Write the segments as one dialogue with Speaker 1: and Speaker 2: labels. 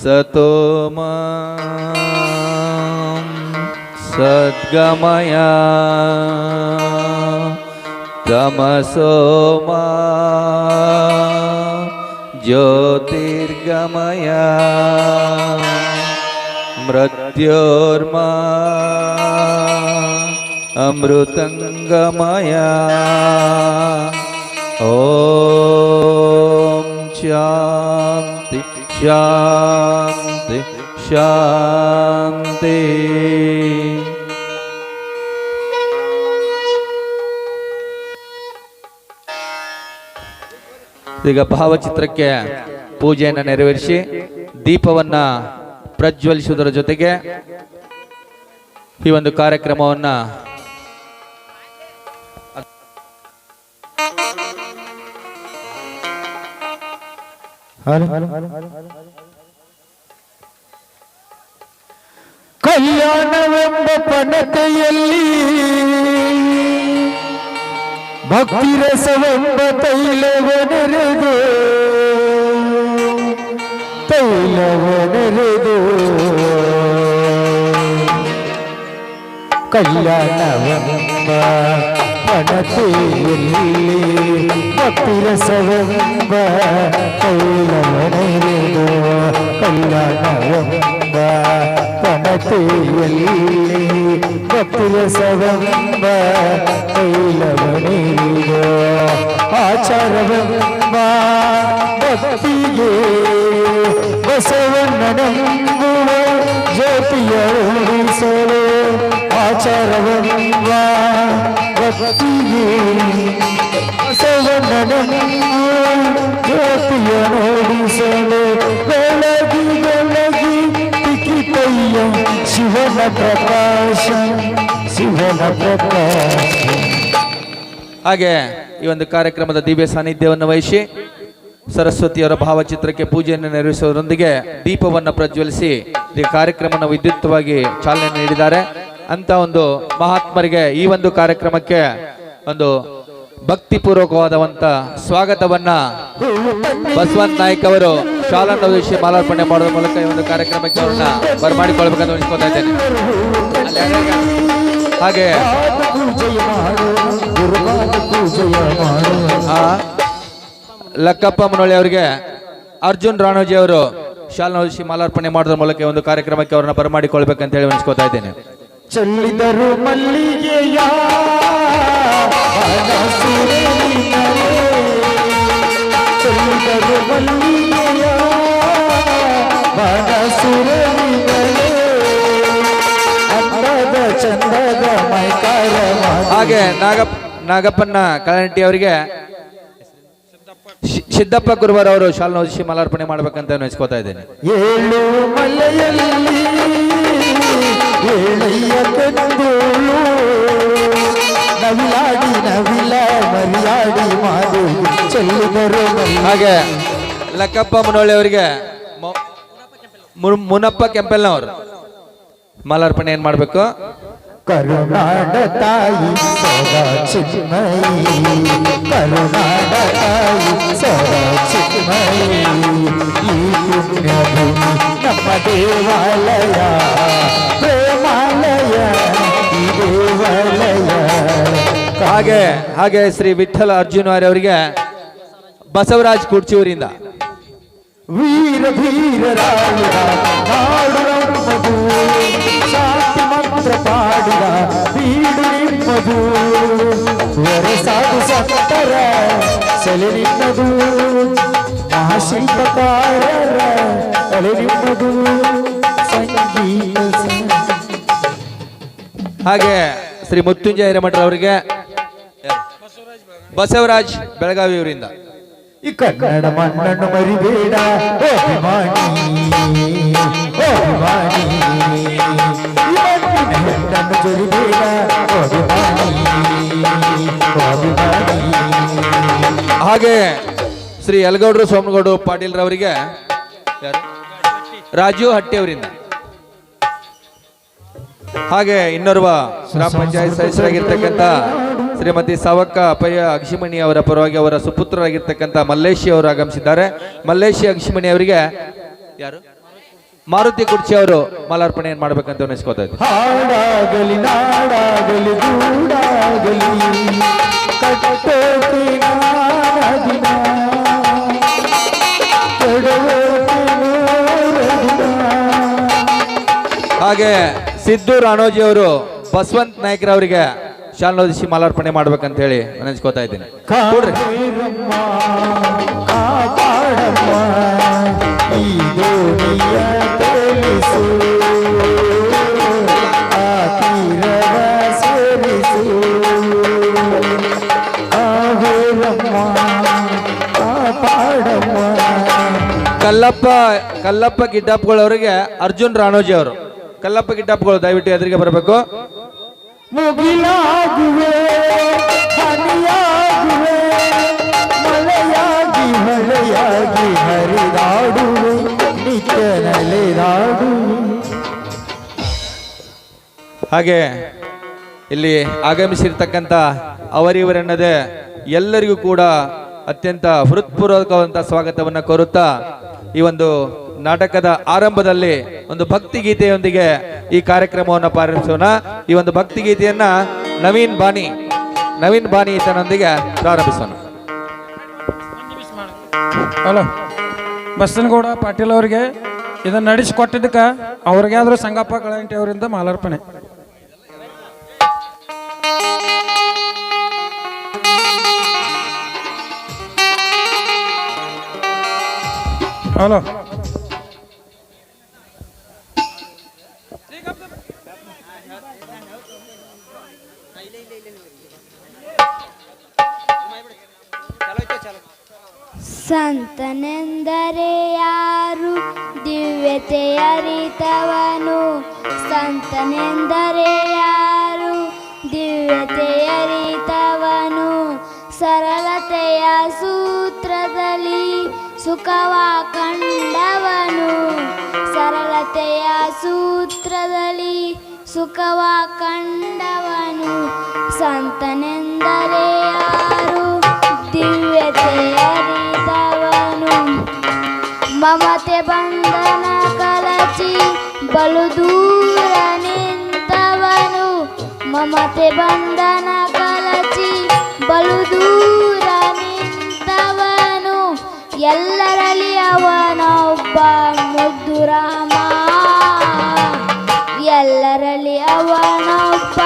Speaker 1: Satomam Sadgamaya Tamasoma Jyotirgamaya Mrityorma Amrutangamaya Om Cham शांति ಶಾಂತಿ ಈಗ ಭಾವಚಿತ್ರಕ್ಕೆ ಪೂಜೆಯನ್ನು ನೆರವೇರಿಸಿ ದೀಪವನ್ನ ಪ್ರಜ್ವಲಿಸುವುದರ ಜೊತೆಗೆ ಈ ಒಂದು ಕಾರ್ಯಕ್ರಮವನ್ನು
Speaker 2: ಕಲ್ಯಾಣವೆಂಬ ಪಣತೆಯಲ್ಲಿ ಭಕ್ತಿ ರಸವೆಂಬ ತೈಲವನೆರೆದು ತೈಲವನೆರೆದು. ಕಲ್ಯಾಣವೆಂಬ ಪಣತೆಯಲ್ಲಿ ಭಕ್ತಿ ರಸವೆಂಬ ತೈಲವನೆರೆದು ಕಲ್ಯಾಣವೆಂಬ ಪಣತೆಯಲ್ಲಿ ಭಕ್ತಿ ರಸವೆಂಬ ತೈಲವನೆರೆದು ಆಚಾರವೆಂಬ ಭಕ್ತಿಗೆ ಬಸವಣ್ಣನೆಂಬುವ ಜ್ಯೋತಿಯರುಳಿಸಲು ಆಚಾರವೆಂಬ
Speaker 1: ಹಾಗೆ ಈ ಒಂದು ಕಾರ್ಯಕ್ರಮದ ದಿವ್ಯ ಸಾನ್ನಿಧ್ಯವನ್ನು ವಹಿಸಿ ಸರಸ್ವತಿಯವರ ಭಾವಚಿತ್ರಕ್ಕೆ ಪೂಜೆಯನ್ನು ನೆರವೇರಿಸುವುದರೊಂದಿಗೆ ದೀಪವನ್ನು ಪ್ರಜ್ವಲಿಸಿ ಈ ಕಾರ್ಯಕ್ರಮವನ್ನು ವಿದ್ಯುತ್ವಾಗಿ ಚಾಲನೆ ನೀಡಿದ್ದಾರೆ. ಅಂತ ಒಂದು ಮಹಾತ್ಮರಿಗೆ ಈ ಒಂದು ಕಾರ್ಯಕ್ರಮಕ್ಕೆ ಒಂದು ಭಕ್ತಿಪೂರ್ವಕವಾದಂತ ಸ್ವಾಗತವನ್ನ ಬಸವನ್ ನಾಯ್ಕ ಅವರು ಶಾಲಾ ವಿಷಯ ಮಾಲಾರ್ಪಣೆ ಮಾಡುವ ಮೂಲಕ ಈ ಒಂದು ಕಾರ್ಯಕ್ರಮಕ್ಕೆ ಅವರನ್ನ ಬರಮಾಡಿಕೊಳ್ಬೇಕಂತ ಅನಿಸ್ಕೊತಾ ಇದ್ದೇನೆ. ಹಾಗೆ ಲಕ್ಕಪ್ಪ ಮುನೊಳ್ಳಿ ಅವರಿಗೆ ಅರ್ಜುನ್ ರಾಣೋಜಿ ಅವರು ಶಾಲಾ ಮಾಲಾರ್ಪಣೆ ಮಾಡೋದ್ರ ಮೂಲಕ ಒಂದು ಕಾರ್ಯಕ್ರಮಕ್ಕೆ ಅವ್ರನ್ನ ಬರಮಾಡಿಕೊಳ್ಬೇಕಂತ ಹೇಳಿ ಅನಿಸ್ಕೊತಾ ಇದ್ದೇನೆ.
Speaker 2: ಚೆಲ್ಲಿದರು ಮಲ್ಲಿಗೆಯ ಬಾಣಸುರನಿನಲೇ. ಚೆಲ್ಲಿದರು ಮಲ್ಲಿಗೆಯ ಬಾಣಸುರನಿನಲೇ. ಅಂದದ ಚಂದದ ಮೈಕಾರ
Speaker 1: ಹಾಗೆ ನಾಗಪ್ಪ ನಾಗಪ್ಪನ ಕಳನಟ್ಟಿ ಅವರಿಗೆ ಶಿ- ಸಿದ್ದಪ್ಪ ಗುರುವರ್ ಅವರು ಶಾಲನ ಹೊದಿಸಿ ಮಾಲಾರ್ಪಣೆ ಮಾಡ್ಬೇಕಂತ ನೆನೆಸ್ಕೋತಾ ಇದ್ದೇನೆ.
Speaker 2: ಏಳು ಮಲೆಯಲ್ಲಿ ಏಳಯ್ಯ ಕಂದೋಳು ನವಿಲಾಡಿ ನವಿಲ ಮರಿಯಾಡಿ ಮಾಡು ಚೆಲ್ಲಿದರು
Speaker 1: ಹಾಗೆ ಲಕ್ಕಪ್ಪ ಮುನೋಳಿ ಅವರಿಗೆ ಮುನಪ್ಪ ಕೆಂಪಲ್ನವರು ಮಾಲಾರ್ಪಣೆ ಏನ್ ಮಾಡ್ಬೇಕು?
Speaker 2: ಕರುನಾಡ ತಾಯಿ ಸದಾ ಚಿನ್ಮಯಿ ಕರುನಾಡ ತಾಯಿ ನಮ್ಮ ದೇವಾಲಯ ಪ್ರೇಮಾಲಯ ಈ ದೇವಾಲಯ.
Speaker 1: ಹಾಗೆ ಹಾಗೆ ಶ್ರೀ ವಿಠಲ ಅರ್ಜುನ್ ಅವರಿಗೆ ಬಸವರಾಜ್ ಕುಡ್ಚೂರಿಂದ.
Speaker 2: ವೀರ ವೀರ ನಾಡು ನಮ್ಮದು ಶಾಂತಿ ಮಂತ್ರ ಪಾಡಿದ ಬೀಡು ನಿಮ್ಮದು. ವರಸಾದು ಸತ್ತರ ಸೆಲೆ ನಿಮ್ಮದು
Speaker 1: ಹಾಗೆ ಶ್ರೀ ಮೃತ್ಯುಂಜಯ ಹಿರೇಮಠ ಅವರಿಗೆ ಬಸವರಾಜ್ ಬೆಳಗಾವಿ ಅವರಿಂದ.
Speaker 2: ಈ ಕನ್ನಡ ಮಣ್ಣನ್ನು ಮರಿಬೇಡ ಹೆಣ್ಣನ್ನು ಜೊರಿಬೇಡ
Speaker 1: ಹಾಗೆ ಶ್ರೀ ಯಲಗೌಡರು ಸೋಮಗೌಡ ಪಾಟೀಲ್ ರವರಿಗೆ ಯಾರು? ರಾಜು ಹಟ್ಟಿ ಅವರಿಂದ. ಹಾಗೆ ಇನ್ನೋರ್ವ ಗ್ರಾಮ ಪಂಚಾಯತ್ ಸದಸ್ಯರಾಗಿರ್ತಕ್ಕಂಥ ಶ್ರೀಮತಿ ಸಾವಕ್ಕ ಅಪ್ಪಯ್ಯ ಅಕ್ಷಿಮಣಿ ಅವರ ಪರವಾಗಿ ಅವರ ಸುಪುತ್ರರಾಗಿರ್ತಕ್ಕಂಥ ಮಲ್ಲೇಶಿ ಅವರು ಆಗಮಿಸಿದ್ದಾರೆ. ಮಲ್ಲೇಶಿ ಅಕ್ಷಿಮಣಿ ಅವರಿಗೆ ಯಾರು? ಮಾರುತಿ ಕುರ್ಚಿ ಅವರು ಮಾಲಾರ್ಪಣೆಯನ್ನು ಮಾಡ್ಬೇಕಂತ ಅನಿಸ್ಕೋತಾ ಇದ್ದೀನಿ ಹಾಗೆ ಸಿದ್ದು ರಾಣೋಜಿ ಅವರು ಬಸವಂತ್ ನಾಯ್ಕರವರಿಗೆ ಶಾಲೋದಿಸಿ ಮಾಲಾರ್ಪಣೆ ಮಾಡ್ಬೇಕಂತ ಹೇಳಿ ಅನಿಸ್ಕೋತಾ ಇದ್ದೀನಿ
Speaker 2: ನೋಡ್ರಿ
Speaker 1: ಕಲ್ಲಪ್ಪ ಕಲ್ಲಪ್ಪ ಗಿಡ್ಡಪ್ಪಗಳವರಿಗೆ ಅರ್ಜುನ್ ರಾಣೋಜಿ ಅವರು. ಕಲ್ಲಪ್ಪ ಗಿಡ್ಡಪ್ಪಗಳು ದಯವಿಟ್ಟು ಎದುರಿಗೆ ಬರಬೇಕು. ಹಾಗೆ ಇಲ್ಲಿ ಆಗಮಿಸಿರ್ತಕ್ಕಂಥ ಅವರಿವರೆನ್ನದೆ ಎಲ್ಲರಿಗೂ ಕೂಡ ಅತ್ಯಂತ ಹೃತ್ಪೂರ್ವಕವಂತ ಸ್ವಾಗತವನ್ನು ಕೋರುತ್ತಾ ಈ ಒಂದು ನಾಟಕದ ಆರಂಭದಲ್ಲಿ ಒಂದು ಭಕ್ತಿ ಗೀತೆಯೊಂದಿಗೆ ಈ ಕಾರ್ಯಕ್ರಮವನ್ನು ಪ್ರಾರಂಭಿಸೋಣ. ಈ ಒಂದು ಭಕ್ತಿ ಗೀತೆಯನ್ನ ನವೀನ್ ಬಾನಿ ನವೀನ್ ಬಾನಿ ಈತನೊಂದಿಗೆ ಪ್ರಾರಂಭಿಸೋಣ.
Speaker 3: ಹಲೋ ಬಸ್ಸನಗೌಡ ಪಾಟೀಲ್ ಅವರಿಗೆ ಇದನ್ನ ನಡೆಸಿಕೊಟ್ಟಿದ್ದಕ್ಕೆ ಅವ್ರಿಗೆ ಆದ್ರೂ ಸಂಗಪ್ಪ ಕಳಂಟಿ ಅವರಿಂದ ಮಾಲಾರ್ಪಣೆ. ಹಲೋ
Speaker 4: ಸಂತನೆಂದರೆ ಯಾರು ದಿವ್ಯತೆ ಅರಿತವನು ಸಂತನೆಂದರೆ ಯಾರು ದಿವ್ಯತೆ ಅರಿತವನು ಸರಳತೆಯ ಸೂತ್ರದಲ್ಲಿ ಸುಖವ ಕಂಡವನು. ಸರಳತೆಯ ಸೂತ್ರದಲ್ಲಿ ಸುಖವ ಕಂಡವನು. ಸಂತನೆಂದರೆ ಯಾರು? ದಿವ್ಯತೆಯರಿದವನು ಮಮತೆ ಬಂಧನ ಕಲಚಿ ಬಲು ದೂರ ನಿಂತವನು. ಮಮತೆ ಬಂಧನ ಕಲಚಿ ಬಲು ದೂರ ಎಲ್ಲರಲ್ಲಿ ಅವನೊಬ್ಬ ಮುದ್ದು ರಾಮ. ಎಲ್ಲರಲ್ಲಿ ಅವನೊಬ್ಬ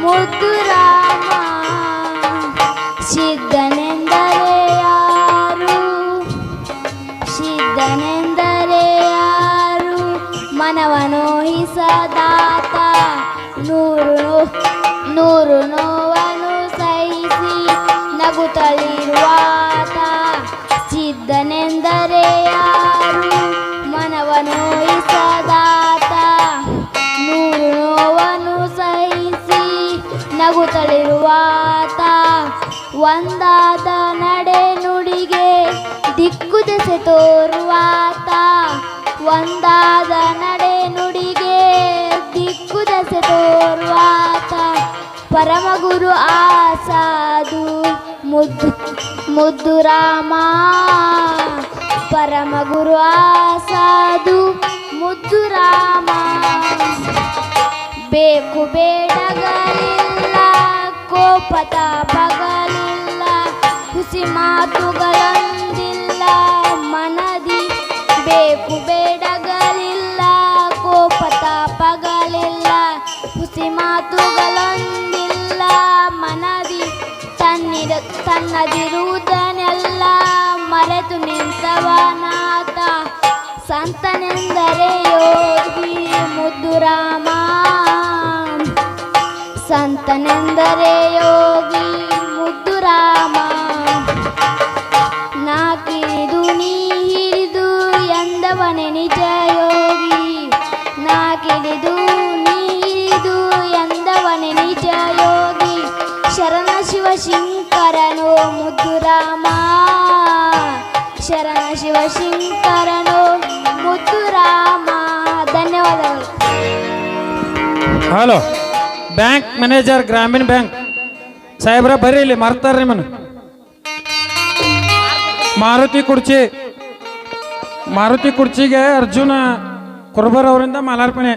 Speaker 4: ಮುದ್ದು ರಾಮ. ಸಿದ್ಧನೆಂದರೆ ಯಾರು? ಸಿದ್ಧನೆಂದರೆ ಯಾರು? ಮನವನೋಹಿಸದಾತ. ನೂರು ನೋ- ನೂರು ನೋವನ್ನು ದಿಕ್ಕು ದೆಸೆ ತೋರುವಾತ. ಒಂದಾದ ನಡೆ ನುಡಿಗೆ ದಿಕ್ಕು ದೆಸೆ ತೋರುವಾತ. ಪರಮಗುರು ಆಸಾದು ಮುದ್ದು ಮುದ್ದು ರಾಮ. ಪರಮಗುರು ಆಸಾದು ಮುದ್ದು ರಾಮ. ಬೇಕು ಬೇಡಗಳಿಲ್ಲ ಬಗಲಿಲ್ಲ, ಹುಸಿ ಮಾತುಗಳೊಂದಿಲ್ಲ ಮಾತುಗಳೊಂದಿಲ್ಲ ಮನದಿ ತನ್ನಿರ ತನ್ನದಿರುವುದನ್ನೆಲ್ಲ ಮರೆತು ನಿಂತವನಾತ ಸಂತನೆಂದರೆ ಯೋಗಿ ಮುದ್ದು
Speaker 3: ಹಲೋ. ಬ್ಯಾಂಕ್ ಮ್ಯಾನೇಜರ್ ಗ್ರಾಮೀಣ ಬ್ಯಾಂಕ್. ಸಾಹೇಬ್ರ ಬರ್ರಿ ಇಲ್ಲಿ ಮರ್ತಾರ ನಿಮ್ಮನ್ನು. ಮಾರುತಿ ಕುರ್ಚಿ ಮಾರುತಿ ಕುರ್ಚಿಗೆ ಅರ್ಜುನ ಕುರ್ಬರ್ ಅವರಿಂದ ಮಾಲಾರ್ಪಣೆ.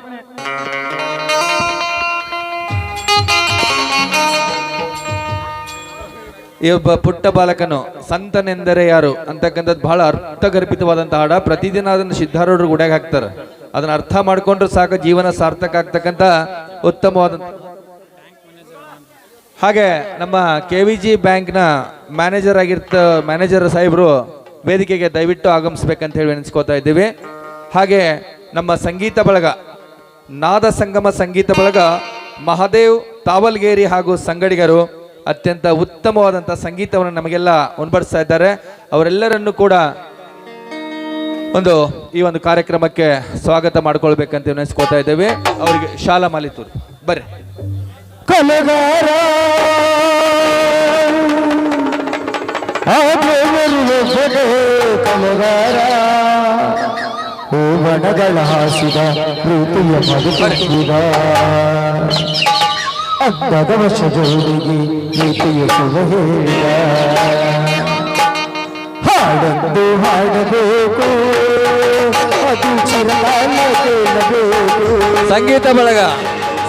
Speaker 1: ಈ ಒಬ್ಬ ಪುಟ್ಟ ಬಾಲಕನು ಸಂತನೆಂದರೆ ಯಾರು ಅಂತಕ್ಕಂಥದ್ದು ಬಹಳ ಅರ್ಥಗರ್ಭಿತವಾದಂತಹ ಹಾಡ. ಪ್ರತಿದಿನ ಅದನ್ನು ಸಿದ್ಧಾರೂಢರು ಗುಡಿಯಾಗ ಹಾಕ್ತಾರೆ. ಅದನ್ನ ಅರ್ಥ ಮಾಡ್ಕೊಂಡ್ರೆ ಸಾಕು ಜೀವನ ಸಾರ್ಥಕ ಆಗ್ತಕ್ಕಂಥ ಉತ್ತಮವಾದಂತ ಹಾಗೆ ನಮ್ಮ ಕೆ ವಿ ಜಿ ಬ್ಯಾಂಕ್ನ ಮ್ಯಾನೇಜರ್ ಆಗಿರ್ತ ಮ್ಯಾನೇಜರ್ ಸಾಹೇಬರು ವೇದಿಕೆಗೆ ದಯವಿಟ್ಟು ಆಗಮಿಸ್ಬೇಕಂತ ಹೇಳಿ ನೆನೆಸ್ಕೋತಾ ಇದ್ದೀವಿ. ಹಾಗೆ ನಮ್ಮ ಸಂಗೀತ ಬಳಗ, ನಾದ ಸಂಗಮ ಸಂಗೀತ ಬಳಗ ಮಹಾದೇವ್ ತಾವಲ್ಗೇರಿ ಹಾಗೂ ಸಂಗಡಿಗರು ಅತ್ಯಂತ ಉತ್ತಮವಾದಂಥ ಸಂಗೀತವನ್ನು ನಮಗೆಲ್ಲ ಉಣಬಡಿಸ್ತಾ ಇದ್ದಾರೆ. ಅವರೆಲ್ಲರನ್ನು ಕೂಡ ಒಂದು, ಈ ಒಂದು ಕಾರ್ಯಕ್ರಮಕ್ಕೆ ಸ್ವಾಗತ ಮಾಡ್ಕೊಳ್ಬೇಕಂತ ನೆನೆಸ್ಕೋತಾ ಇದ್ದೇವೆ. ಅವರಿಗೆ ಶಾಲಾ ಮಾಲಿತೂರು ಬರ್ರಿ.
Speaker 2: ಕಲೆಗಾರ ಕಲೆಗಾರ ಓ ಬಣಗಳ ಹಾಸಿದ ಪ್ರೀತಿಯ ಮಗುತ್ತಿದ ಅಗ್ಗದ ವರ್ಷ ಜೋಡಿಗೆ ಪ್ರೀತಿಯ ಶುಭ ಹೇಳಿದ. ಹಾಡಂದು ಹಾಡಬೇಕು. ಅದು ಚಿರಕಾಲ ಕೇಳಬೇಕು
Speaker 1: ಸಂಗೀತ ಬಳಗ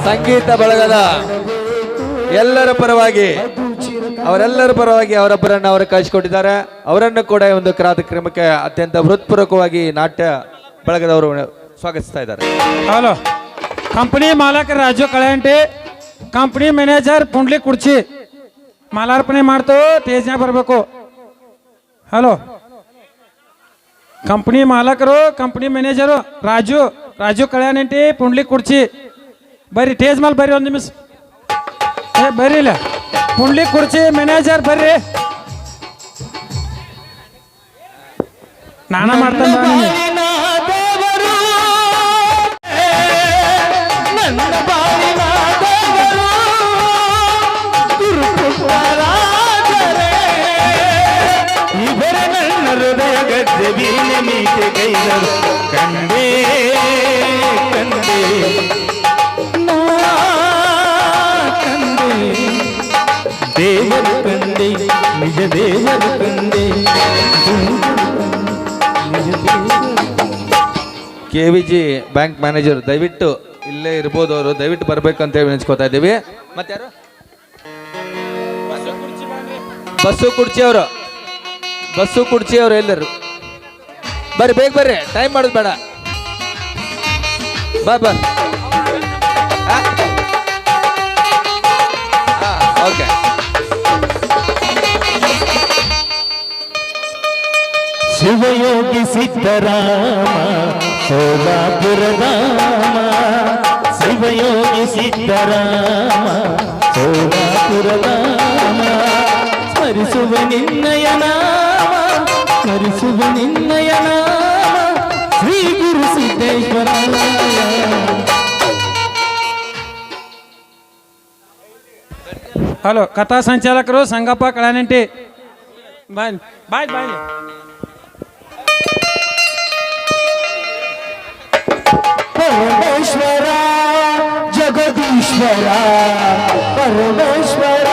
Speaker 1: ಸಂಗೀತ ಬಳಗದ ಎಲ್ಲರ ಪರವಾಗಿ ಅವರೆಲ್ಲರ ಪರವಾಗಿ ಅವರೊಬ್ಬರನ್ನು ಅವರು ಕಳಿಸಿಕೊಟ್ಟಿದ್ದಾರೆ ಅವರನ್ನು ಕೂಡ ಈ ಒಂದು ಕಾರ್ಯಕ್ರಮಕ್ಕೆ ಅತ್ಯಂತ ಹೃತ್ಪೂರ್ವಕವಾಗಿ ನಾಟ್ಯ ಬಳಗದವರು ಸ್ವಾಗತಿಸ್ತಾ ಇದ್ದಾರೆ.
Speaker 3: ಹಲೋ. ಕಂಪನಿ ಮಾಲಕ ರಾಜು ಕಳೆಂಟಿ ಕಂಪನಿ ಮ್ಯಾನೇಜರ್ ಪುಂಡ್ಲಿ ಕುರ್ಚಿ ಮಾಲಾರ್ಪಣೆ ಮಾಡ್ತು ತೇಜ್ನ ಬರಬೇಕು. ಹಲೋ. ಕಂಪನಿ ಮಾಲಕರು ಕಂಪನಿ ಮ್ಯಾನೇಜರು ರಾಜು ರಾಜು ಕಳ್ಯಾಣಂಟಿ ಪುಂಡ್ಲಿ ಕುರ್ಚಿ ಬರ್ರಿ ಟೇಜ್ ಮೇಲೆ ಬರ್ರಿ ಒಂದು ನಿಮಿಷ ಏ ಬರ್ರಿ ಇಲ್ಲ ಪುಂಡ್ಲಿ ಕುರ್ಚಿ ಮ್ಯಾನೇಜರ್ ಬರ್ರಿ ನಾನ ಮಾಡ್ತಾನೆ
Speaker 2: ಗದ್ದೆ ಬೀನ ಮೀಟೆ ಗೈದರು ಕಂಡೇ ಕಂಡೇ. ದೇವರು ನಿಜ ದೇವರು ದೇವರು
Speaker 1: K V G bank manager, ದಯವಿಟ್ಟು ಇಲ್ಲೇ ಇರ್ಬೋದು ಅವರು. ದಯವಿಟ್ಟು ಬರಬೇಕು ಅಂತ ಹೇಳಿ ನೆನೆಸ್ಕೋತಾ ಇದ್ದೀವಿ. ಮತ್ತೆ ಬಸ್ಸು ಕುರ್ಚಿ ಅವರು. ಬಸ್ಸು ಕುರ್ಚಿ ಅವರು ಎಲ್ಲರು. ಬರ್ರಿ, ಬೇಗ ಬರ್ರಿ. ಟೈಮ್ ಮಾಡೋದು ಬೇಡ. ಬಾ ಬಾ. ಓಕೆ.
Speaker 2: ಶಿವಯೋಗಿ ಸಿದ್ದರಾಮ ಸೋಲಾಪುರಧಾಮ ಶಿವಯೋಗಿ ಸಿದ್ದರಾಮ ಸೋಲಾಪುರಧಾಮ ಸ್ಮರಿಸುವ ನಿನ್ನಯ ನಾಮ ಸ್ಮರಿಸುವ ನಿನ್ನಯ
Speaker 3: ಹಲೋ ಕಥಾ ಸಂಚಾಲಕರು ಸಂಗಪ್ಪ ಕಳನಂಟಿ ಬಾಯ್ ಬಾಯ್ ಬಾಯ್
Speaker 2: ಪರಮೇಶ್ವರ ಜಗದೀಶ್ವರ ಪರಮೇಶ್ವರ